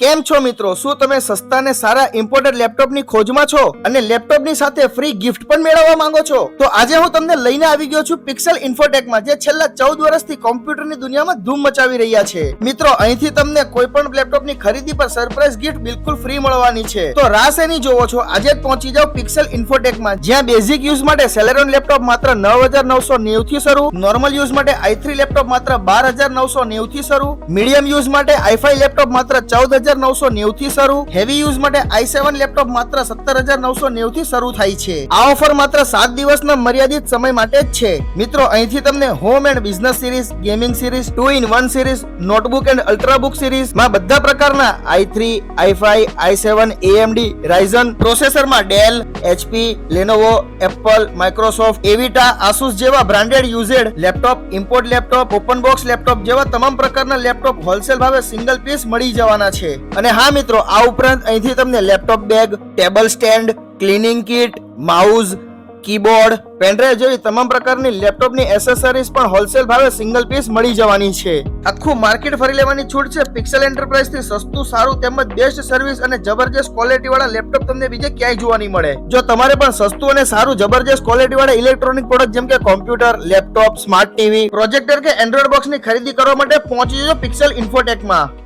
કેમ છો મિત્રો? શું તમે સસ્તા ને સારા ઇમ્પોર્ટેડ લેપટોપની ખોજમાં છો? અને લેપટોપની સાથે ફ્રી ગિફ્ટ પણ મેળવવા માંગો છો? તો આજે હું તમને લઈને આવી ગયો છું પિક્સેલ ઇન્ફોટેકમાં જે છેલ્લા ચૌદ વર્ષથી કોમ્પ્યુટરની દુનિયામાં ધૂમ મચાવી રહ્યા છે. મિત્રો, અહીંથી તમને કોઈ પણ લેપટોપની ખરીદી પર સરપ્રાઈઝ ગિફ્ટ બિલકુલ ફ્રી મળવાની છે. તો રાસ એની જોવો છો. આજે જ પહોંચી જાઓ પિક્સેલ ઇન્ફોટેકમાં જ્યાં બેઝિક યુઝ માટે સેલેરોન લેપટોપ માત્ર નવ હજાર નવસો નેવું થી શરૂ નોર્મલ યુઝ માટે આઈ થ્રી લેપટોપ માત્ર બાર હજાર નવસો નેવું થી શરૂ મીડિયમ યુઝ માટે આઈ ફાઈ લેપટોપ માત્ર ચૌદ હજાર નવસો નેવું થી શરૂ. હેવી યુઝ માટે આઈ સેવન લેપટોપ માત્ર સત્તર હજાર નવસો નેવું થી શરૂ થાય છે. આ ઓફર માત્ર સાત દિવસના મર્યાદિત સમય માટે જ છે. મિત્રો, અહીંથી તમને home and business series gaming series two in one series notebook and ultrabook સિરીઝમાં બધા પ્રકારના I three I five I seven AMD Ryzen પ્રોસેસરમાં Dell HP Lenovo Apple Microsoft Avita Asus જેવા branded used laptop import laptop open box laptop જેવા તમામ પ્રકારના laptop wholesale ભાવે single piece મળી જવાના છે. અને હા મિત્રો, આ ઉપરાંત અહીંથી તમને laptop bag, table stand, cleaning kit mouse keyboard, pendrive જેવી તમામ પ્રકારની લેપટોપની એસેસરીઝ પણ હોલસેલ ભાવે સિંગલ પીસ મળી જવાની છે. આખું માર્કેટ ફરી લેવાની છૂટ છે. પિક્સેલ એન્ટરપ્રાઇઝથી સસ્તું, સારું તેમજ બેસ્ટ સર્વિસ અને જબરજસ્ત ક્વોલિટી વાળા લેપટોપ તમને બીજે ક્યાંય જોવા નહીં મળે. જો તમારે પણ સસ્તું અને સારું જબરજસ્ત ક્વોલિટી વાળા ઇલેક્ટ્રોનિક પ્રોડક્ટ જેમ કે computer laptop smart TV projector કે એન્ડ્રોઇડ બોક્સની ખરીદી કરવા માટે પહોંચી જજો પિક્સેલ ઇન્ફોટેકમાં